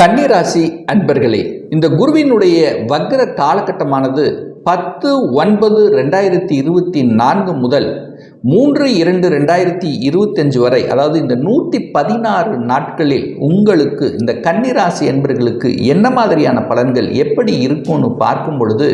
கன்னிராசி அன்பர்களே இந்த குருவினுடைய வக்ர காலகட்டமானது பத்து ஒன்பது ரெண்டாயிரத்தி இருபத்தி நான்கு முதல் மூன்று இரண்டு ரெண்டாயிரத்தி இருபத்தஞ்சு வரை அதாவது இந்த நூற்றி பதினாறு நாட்களில் உங்களுக்கு இந்த கன்னிராசி என்பர்களுக்கு என்ன மாதிரியான பலன்கள் எப்படி இருக்கும்னு பார்க்கும் பொழுது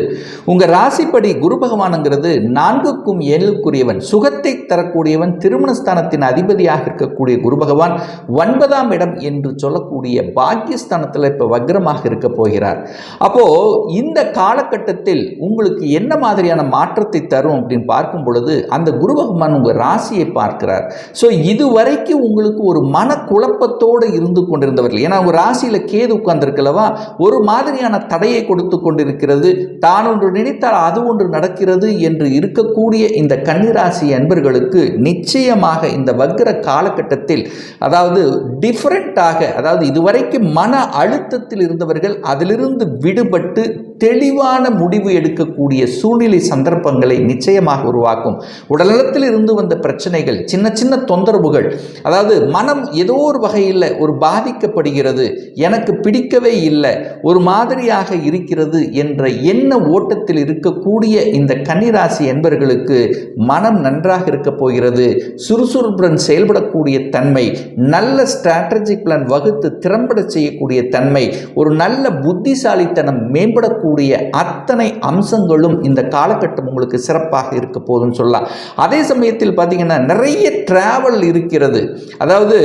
உங்கள் ராசிப்படி குரு பகவானுங்கிறது நான்குக்கும் ஏழுக்குரியவன் சுகத்தை தரக்கூடியவன் திருமணஸ்தானத்தின் அதிபதியாக இருக்கக்கூடிய குரு பகவான் ஒன்பதாம் இடம் என்று சொல்லக்கூடிய பாக்கியஸ்தானத்தில் இப்போ வக்ரமாக இருக்க போகிறார். அப்போது இந்த காலகட்டத்தில் உங்களுக்கு என்ன மாதிரியான மாற்றத்தை தரும் அப்படின்னு பார்க்கும் பொழுது அந்த குரு பகவான் உங்கள் ராசியை பார்க்கிறார். ஸோ இதுவரைக்கும் உங்களுக்கு ஒரு மனக்குழப்பத்தோடு இருந்து கொண்டிருந்தவர்கள் ஏன்னா உங்கள் ராசியில் கேது உட்கார்ந்துருக்கலவா ஒரு மாதிரியான தடையை கொடுத்து கொண்டிருக்கிறது தான் ஒன்று நினைத்தால் அது ஒன்று நடக்கிறது என்று இருக்கக்கூடிய இந்த கன்னிராசி அன்பர்களுக்கு நிச்சயமாக இந்த வக்ர காலகட்டத்தில் அதாவது டிஃப்ரெண்ட்டாக அதாவது இதுவரைக்கும் மன அழுத்தத்தில் இருந்தவர்கள் அதிலிருந்து விடுபட்டு தெளிவான முடிவு எடுக்கக்கூடிய சூழ்நிலை சந்தர்ப்பங்களை நிச்சயமாக உருவாக்கும். உடல்நலத்தில் இருந்து வந்த பிரச்சனைகள் சின்ன சின்ன தொந்தரவுகள் அதாவது மனம் ஏதோ ஒரு வகையில் ஒரு பாதிக்கப்படுகிறது எனக்கு பிடிக்கவே இல்லை ஒரு மாதிரியாக இருக்கிறது என்ற எண்ண ஓட்டத்தில் இருக்கக்கூடிய இந்த கன்னிராசி என்பர்களுக்கு மனம் நன்றாக இருக்க போகிறது. சுறுசுறுப்புடன் செயல்படக்கூடிய தன்மை நல்ல ஸ்ட்ராட்டஜிக் பிளான் வகுத்து திறம்பட செய்யக்கூடிய தன்மை ஒரு நல்ல புத்திசாலித்தனம் மேம்படக்கூடிய அத்தனை அம்சங்களும் இந்த காலகட்டம் உங்களுக்கு சிறப்பாக இருக்க போதுன்னு சொல்லலாம். அதே சமயத்தில் பார்த்தீங்கன்னா நிறைய ட்ராவல் இருக்கிறது. அதாவது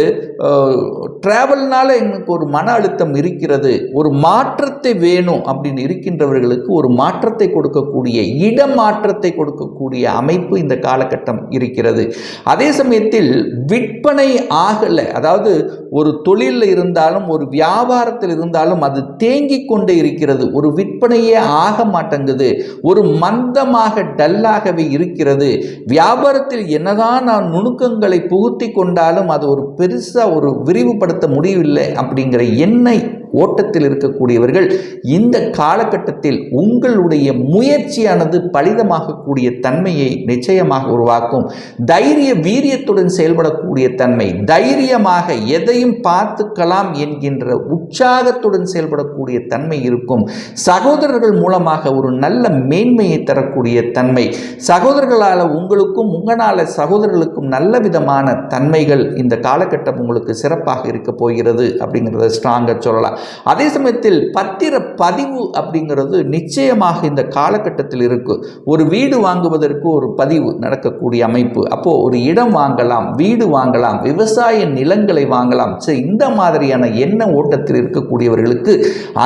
ட்ராவல்னால் எனக்கு ஒரு மன அழுத்தம் இருக்கிறது. ஒரு மாற்றத்தை வேணும் அப்படின்னு இருக்கின்றவர்களுக்கு ஒரு மாற்றத்தை கொடுக்கக்கூடிய இடமாற்றத்தை கொடுக்கக்கூடிய அமைப்பு இந்த காலகட்டம் இருக்கிறது. அதே சமயத்தில் விற்பனை ஆகலை. அதாவது ஒரு தொழிலில் இருந்தாலும் ஒரு வியாபாரத்தில் இருந்தாலும் அது தேங்கி கொண்டே இருக்கிறது. ஒரு விற்பனையே ஆக மாட்டேங்குது. ஒரு மந்தமாக டல்லாகவே இருக்கிறது. வியாபாரத்தில் என்னதான் நான் நுணுக்கங்களை புகுத்தி கொண்டாலும் அது ஒரு பெருசாக ஒரு விரிவுபடுத்த முடியவில்லை அப்படிங்கிற எண்ணெய் ஓட்டத்தில் இருக்கக்கூடியவர்கள் இந்த காலகட்டத்தில் உங்களுடைய முயற்சியானது பலிதமாகக்கூடிய தன்மையை நிச்சயமாக உருவாக்கும். தைரிய வீரியத்துடன் செயல்படக்கூடிய தன்மை தைரியமாக எதையும் பார்த்துக்கலாம் என்கின்ற உற்சாகத்துடன் செயல்படக்கூடிய தன்மை இருக்கும். சகோதரர்கள் மூலமாக ஒரு நல்ல மேன்மையை தரக்கூடிய தன்மை சகோதரர்களால் உங்களுக்கும் உங்களால் சகோதரர்களுக்கும் நல்ல விதமான தன்மைகள் இந்த காலகட்டம் உங்களுக்கு சிறப்பாக இருக்க போகிறது அப்படிங்கிறத ஸ்ட்ராங்காக சொல்லலாம். அதே சமயத்தில் பத்திர பதிவு அப்படிங்கிறது நிச்சயமாக இந்த காலகட்டத்தில் இருக்கு. ஒரு வீடு வாங்குவதற்கு ஒரு பதிவு நடக்கக்கூடிய அமைப்பு. அப்போது ஒரு இடம் வாங்கலாம் வீடு வாங்கலாம் விவசாய நிலங்களை வாங்கலாம். சரி இந்த மாதிரியான எண்ண ஓட்டத்தில் இருக்கக்கூடியவர்களுக்கு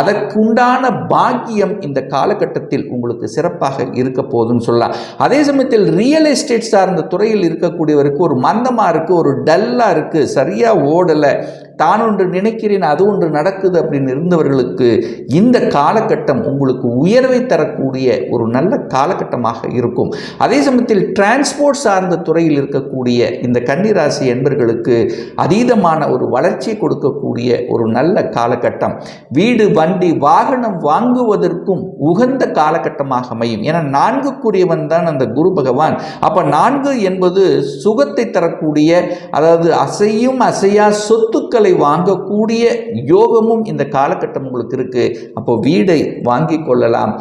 அதற்குண்டான பாக்கியம் இந்த காலகட்டத்தில் உங்களுக்கு சிறப்பாக இருக்க போகுதுன்னு சொல்லலாம். அதே சமயத்தில் ரியல் எஸ்டேட் சார்ந்த துறையில் இருக்கக்கூடியவருக்கு ஒரு மந்தமாக இருக்குது ஒரு டல்லாக இருக்குது சரியாக ஓடலை தான் ஒன்று நினைக்கிறேன் அது ஒன்று நடக்குது அப்படின்னு இருந்தவர்களுக்கு இந்த காலகட்டம் உங்களுக்கு உயர்வை தரக்கூடிய ஒரு நல்ல காலகட்டமாக இருக்கும். அதே சமயத்தில் டிரான்ஸ்போர்ட் சார்ந்த துறையில் இருக்கக்கூடிய இந்த கன்னிராசி என்பர்களுக்கு அதீதமான ஒரு வளர்ச்சியை கொடுக்கக்கூடிய ஒரு நல்ல காலகட்டம். வீடு வண்டி வாகனம் வாங்குவதற்கும் உகந்த காலகட்டமாக அமையும். ஏன்னா நான்குக்குரியவன் தான் அந்த குரு பகவான். அப்போ நான்கு என்பது சுகத்தை தரக்கூடிய அதாவது அசையும் அசையா சொத்துக்களை வாங்கக்கூடிய யோகமும் இந்த இந்த காலகட்டம் உங்களுக்கு இருக்குது அப்போ வீடை வாங்கி கொள்ளலாம்.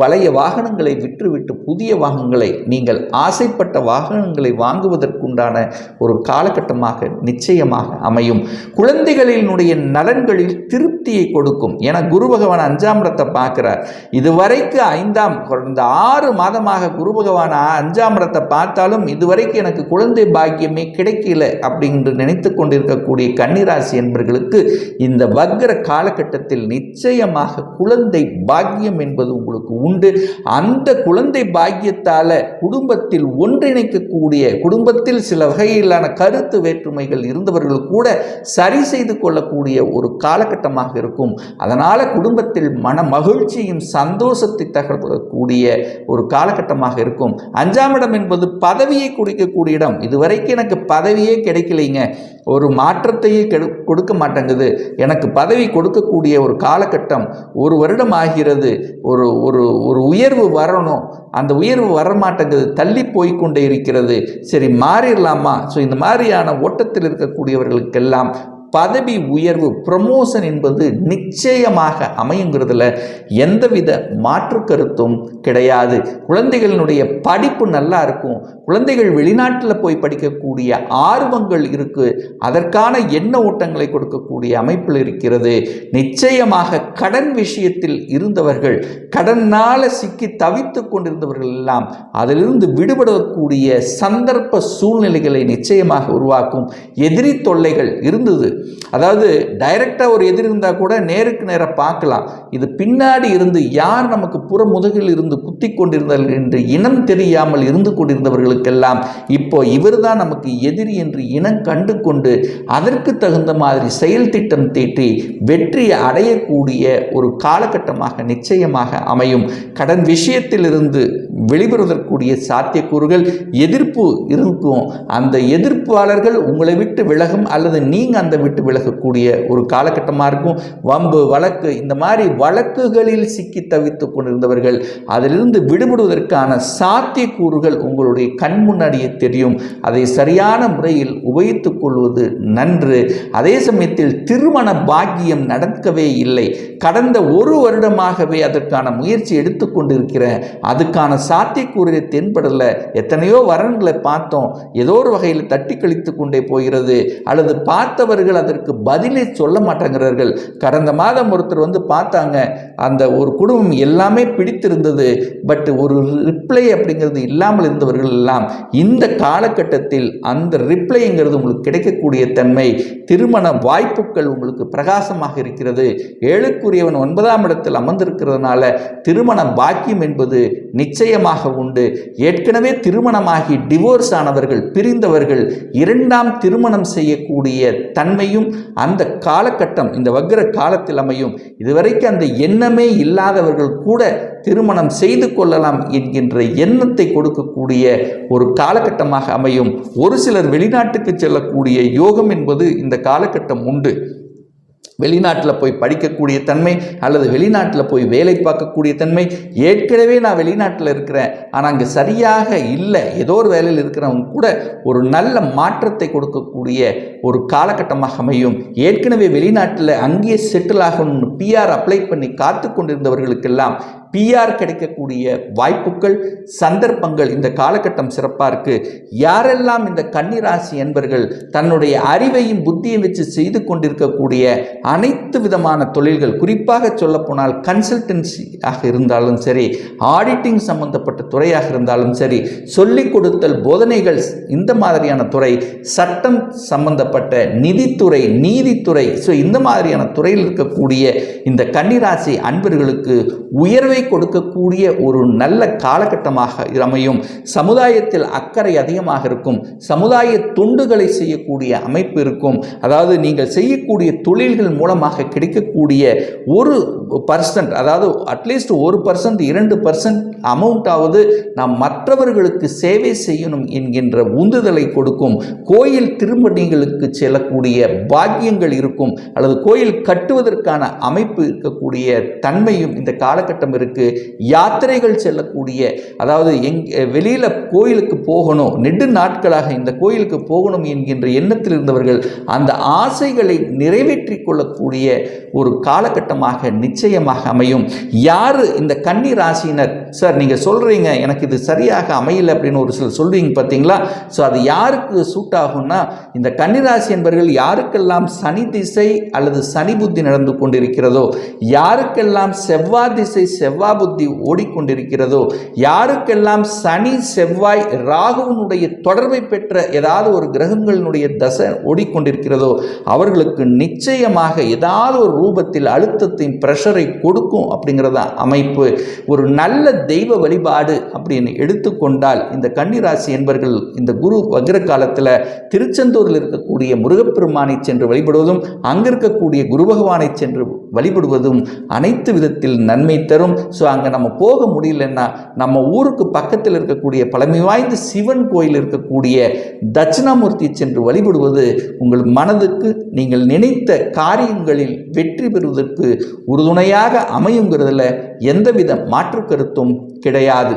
பழைய வாகனங்களை விற்றுவிட்டு புதிய வாகனங்களை நீங்கள் ஆசைப்பட்ட வாகனங்களை வாங்குவதற்குண்டான ஒரு காலகட்டமாக நிச்சயமாக அமையும். குழந்தைகளினுடைய நலன்களில் திருப்தியை கொடுக்கும். என குரு பகவான் அஞ்சாம் இடத்தை பார்க்கிறார். இதுவரைக்கு ஐந்தாம் இந்த ஆறு மாதமாக குரு பகவான் அஞ்சாம் இடத்தை பார்த்தாலும் இதுவரைக்கும் எனக்கு குழந்தை பாக்கியமே கிடைக்கல அப்படின்னு நினைத்து கொண்டிருக்கக்கூடிய கன்னிராசி என்பர்களுக்கு இந்த வக்ர காலகட்டத்தில் நிச்சயமாக குழந்தை பாக்கியம் என்பது உங்களுக்கு உண்டு. அந்த குழந்தை பாக்கியத்தால் குடும்பத்தில் ஒன்றிணைக்கக்கூடிய குடும்பத்தில் சில வகையிலான கருத்து வேற்றுமைகள் இருந்தவர்கள் கூட சரி செய்து கொள்ளக்கூடிய ஒரு காலகட்டமாக இருக்கும். அதனால் குடும்பத்தில் மன மகிழ்ச்சியும் சந்தோஷத்தை தகர்க்கக்கூடிய ஒரு காலகட்டமாக இருக்கும். அஞ்சாம் இடம் என்பது பதவியை குடிக்கக்கூடிய இடம். இதுவரைக்கும் எனக்கு பதவியே கிடைக்கலைங்க. ஒரு மாற்றத்தையே கெடு கொடுக்க மாட்டேங்குது. எனக்கு பதவி கொடுக்கக்கூடிய ஒரு காலகட்டம் ஒரு வருடம் ஆகிறது. ஒரு ஒரு ஒரு உயர்வு வரணும். அந்த உயர்வு வர மாட்டேங்குது தள்ளி போய் கொண்டே இருக்கிறது. சரி மாறிடலாமா? ஸோ இந்த மாதிரியான ஓட்டத்தில் இருக்கக்கூடியவர்களுக்கெல்லாம் பதவி உயர்வு ப்ரமோஷன் என்பது நிச்சயமாக அமையுங்கிறதுல எந்தவித மாற்று கருத்தும் கிடையாது. குழந்தைகளினுடைய படிப்பு நல்லா இருக்கும். குழந்தைகள் வெளிநாட்டில் போய் படிக்கக்கூடிய ஆர்வங்கள் இருக்குது அதற்கான எண்ண ஓட்டங்களை கொடுக்கக்கூடிய அமைப்பில் இருக்கிறது. நிச்சயமாக கடன் விஷயத்தில் இருந்தவர்கள் கடனால் சிக்கி தவித்து கொண்டிருந்தவர்கள் எல்லாம் அதிலிருந்து விடுபடக்கூடிய சந்தர்ப்ப சூழ்நிலைகளை நிச்சயமாக உருவாக்கும். எதிரி தொல்லைகள் இருந்தது. அதாவது டைரக்டாக ஒரு எதிரி இருந்தால் கூட நேருக்கு நேராக பார்க்கலாம். இது பின்னாடி இருந்து யார் நமக்கு புற முதுகில் இருந்து குத்தி கொண்டிருந்தார்கள் என்று இனம் தெரியாமல் இருந்து கொண்டிருந்தவர்களுக்கெல்லாம் இப்போ இவர்தான் நமக்கு எதிரி என்று இனம் கண்டு கொண்டு அதற்கு தகுந்த மாதிரி செயல் திட்டம் தீட்டி வெற்றி அடையக்கூடிய ஒரு காலகட்டமாக நிச்சயமாக அமையும். கடன் விஷயத்திலிருந்து வெளிவருவதற்குரிய சாத்தியக்கூறுகள் எதிர்ப்பு இருக்கும். அந்த எதிர்ப்பாளர்கள் உங்களை விட்டு விலகும் அல்லது நீங்கள் அந்த விட்டு விலகக்கூடிய ஒரு காலகட்டமாக இருக்கும். வம்பு வழக்கு இந்த மாதிரி வழக்குகளில் சிக்கி தவித்து கொண்டிருந்தவர்கள் அதிலிருந்து விடுபடுவதற்கான சாத்தியக்கூறுகள் உங்களுடைய கண் முன்னாடியே தெரியும். அதை சரியான முறையில் உபயோகித்துக் கொள்வது நன்று. அதே சமயத்தில் திருமண பாக்கியம் நடக்கவே இல்லை. கடந்த ஒரு வருடமாகவே அதற்கான முயற்சி எடுத்துக்கொண்டிருக்கிற அதுக்கான சாத்தியக்கூறு தென்படல. எத்தனையோ வரன்களை பார்த்தோம். ஏதோ ஒரு வகையில் தட்டி கழித்து கொண்டே போகிறது. அல்லது பார்த்தவர்கள் அதற்கு பதிலை சொல்ல மாட்டேங்கிறார்கள். கடந்த மாதம் ஒருத்தர் வந்து பார்த்தாங்க அந்த ஒரு குடும்பம் எல்லாமே பிடித்திருந்தது பட் ஒரு ரிப்ளை அப்படிங்கிறது இல்லாமல் இருந்தவர்கள் எல்லாம் இந்த காலகட்டத்தில் அந்த ரிப்ளைங்கிறது உங்களுக்கு கிடைக்கக்கூடிய தன்மை திருமண வாய்ப்புகள் உங்களுக்கு பிரகாசமாக இருக்கிறது. ஏழுக்குரியவன் ஒன்பதாம் இடத்தில் அமர்ந்திருக்கிறதுனால திருமண பாக்கியம் என்பது நிச்சயமாக உண்டு. ஏற்கனவே திருமணமாகி டிவோர்ஸ் ஆனவர்கள் பிரிந்தவர்கள் இரண்டாம் திருமணம் செய்யக்கூடிய தன்மையும் அந்த காலகட்டம் இந்த வக்ர காலத்தில் அமையும். இதுவரைக்கும் அந்த எண்ணம் இல்லாதவர்கள் கூட திருமணம் செய்து கொள்ளலாம் என்கின்ற எண்ணத்தை கொடுக்கக்கூடிய ஒரு காலகட்டமாக அமையும். ஒரு சிலர் வெளிநாட்டுக்கு செல்லக்கூடிய யோகம் என்பது இந்த காலகட்டம் உண்டு. வெளிநாட்டில் போய் படிக்கக்கூடிய தன்மை அல்லது வெளிநாட்டில் போய் வேலை பார்க்கக்கூடிய தன்மை ஏற்கனவே நான் வெளிநாட்டில் இருக்கிறேன். ஆனால் அங்கே சரியாக இல்லை. ஏதோ ஒரு வேலையில் இருக்கிறவங்க கூட ஒரு நல்ல மாற்றத்தை கொடுக்கக்கூடிய ஒரு காலகட்டமாக அமையும். ஏற்கனவே வெளிநாட்டில் அங்கேயே செட்டில் ஆகணும்னு பிஆர் அப்ளை பண்ணி காத்து கொண்டிருந்தவர்களுக்கெல்லாம் பிஆர் கிடைக்கக்கூடிய வாய்ப்புகள் சந்தர்ப்பங்கள் இந்த காலகட்டம் சிறப்பாக இருக்குது யாரெல்லாம் இந்த கன்னிராசி என்பர்கள் தன்னுடைய அறிவையும் புத்தியும் வச்சு செய்து கொண்டிருக்கக்கூடிய அனைத்து விதமான தொழில்கள் குறிப்பாக சொல்லப்போனால் கன்சல்டன்சி ஆக இருந்தாலும் சரி ஆடிட்டிங் சம்பந்தப்பட்ட துறையாக இருந்தாலும் சரி சொல்லிக் கொடுத்தல் போதனைகள் இந்த மாதிரியான துறை சட்டம் சம்பந்தப்பட்ட நிதித்துறை நீதித்துறை ஸோ இந்த மாதிரியான துறையில் இருக்கக்கூடிய இந்த கன்னிராசி அன்பர்களுக்கு உயர்வை கொடுக்கக்கூடிய ஒரு நல்ல காலகட்டமாக அமையும். சமுதாயத்தில் அக்கறை அதிகமாக இருக்கும். சமுதாய தொண்டுகளை செய்யக்கூடிய அமைப்பு இருக்கும். அதாவது நீங்கள் செய்யக்கூடிய தொழில்கள் மூலமாக கிடைக்கக்கூடிய ஒரு பர்சன்ட் அதாவது அட்லீஸ்ட் ஒரு பர்சன்ட் இரண்டு பர்சன்ட் அமௌண்ட்டாவது நாம் மற்றவர்களுக்கு சேவை செய்யணும் என்கின்ற உந்துதலை கொடுக்கும். கோயில் திருமணிகளுக்கு செல்லக்கூடிய பாக்கியங்கள் இருக்கும். அல்லது கோயில் கட்டுவதற்கான அமைப்பு இருக்கக்கூடிய தன்மையும் இந்த காலகட்டம் இருக்கு யாத்திரைகள் செல்லக்கூடிய அதாவது எங் வெளியில் கோயிலுக்கு போகணும் நெடு நாட்களாக இந்த கோயிலுக்கு போகணும் என்கின்ற எண்ணத்தில் இருந்தவர்கள் அந்த ஆசைகளை நிறைவேற்றி கொள்ளக்கூடிய ஒரு காலகட்டமாக நிச்சயமாக அமையும். யார் இந்த கன்னி ராசியினர் சார் நீங்கள் சொல்கிறீங்க எனக்கு இது சரியாக அமையலை அப்படின்னு ஒரு சிலர் சொல்வீங்க பார்த்தீங்களா ஸோ அது யாருக்கு சூட் ஆகும்னா இந்த கன்னிராசி என்பவர்கள் யாருக்கெல்லாம் சனி திசை அல்லது சனி புத்தி நடந்து கொண்டிருக்கிறதோ யாருக்கெல்லாம் செவ்வாய் திசை செவ்வாய் புத்தி ஓடிக்கொண்டிருக்கிறதோ யாருக்கெல்லாம் சனி செவ்வாய் ராகுவனுடைய தொடர்பை பெற்ற ஏதாவது ஒரு கிரகங்களினுடைய தசை ஓடிக்கொண்டிருக்கிறதோ அவர்களுக்கு நிச்சயமாக ஏதாவது ஒரு ரூபத்தில் அழுத்தத்தின் ப்ரெஷரை கொடுக்கும் அப்படிங்கிறத அமைப்பு. ஒரு நல்ல தெய்வ வழிபாடு அப்படின்னு எடுத்துக்கொண்டால் இந்த கன்னிராசி என்பர்கள் இந்த குரு வக்ர காலத்தில் திருச்செந்தூரில் இருக்கக்கூடிய முருகப்பெருமானை சென்று வழிபடுவதும் அங்கே இருக்கக்கூடிய குரு பகவானை சென்று வழிபடுவதும் அனைத்து விதத்தில் நன்மை தரும். ஸோ அங்கே நம்ம போக முடியலன்னா நம்ம ஊருக்கு பக்கத்தில் இருக்கக்கூடிய பழமை வாய்ந்த சிவன் கோயில் இருக்கக்கூடிய தட்சிணாமூர்த்தி சென்று வழிபடுவது உங்கள் மனதுக்கு நீங்கள் நினைத்த காரியங்களில் வெற்றி பெறுவதற்கு உறுதுணையாக அமையுங்கிறதுல எந்தவித மாற்று கருத்தும் கிடையாது.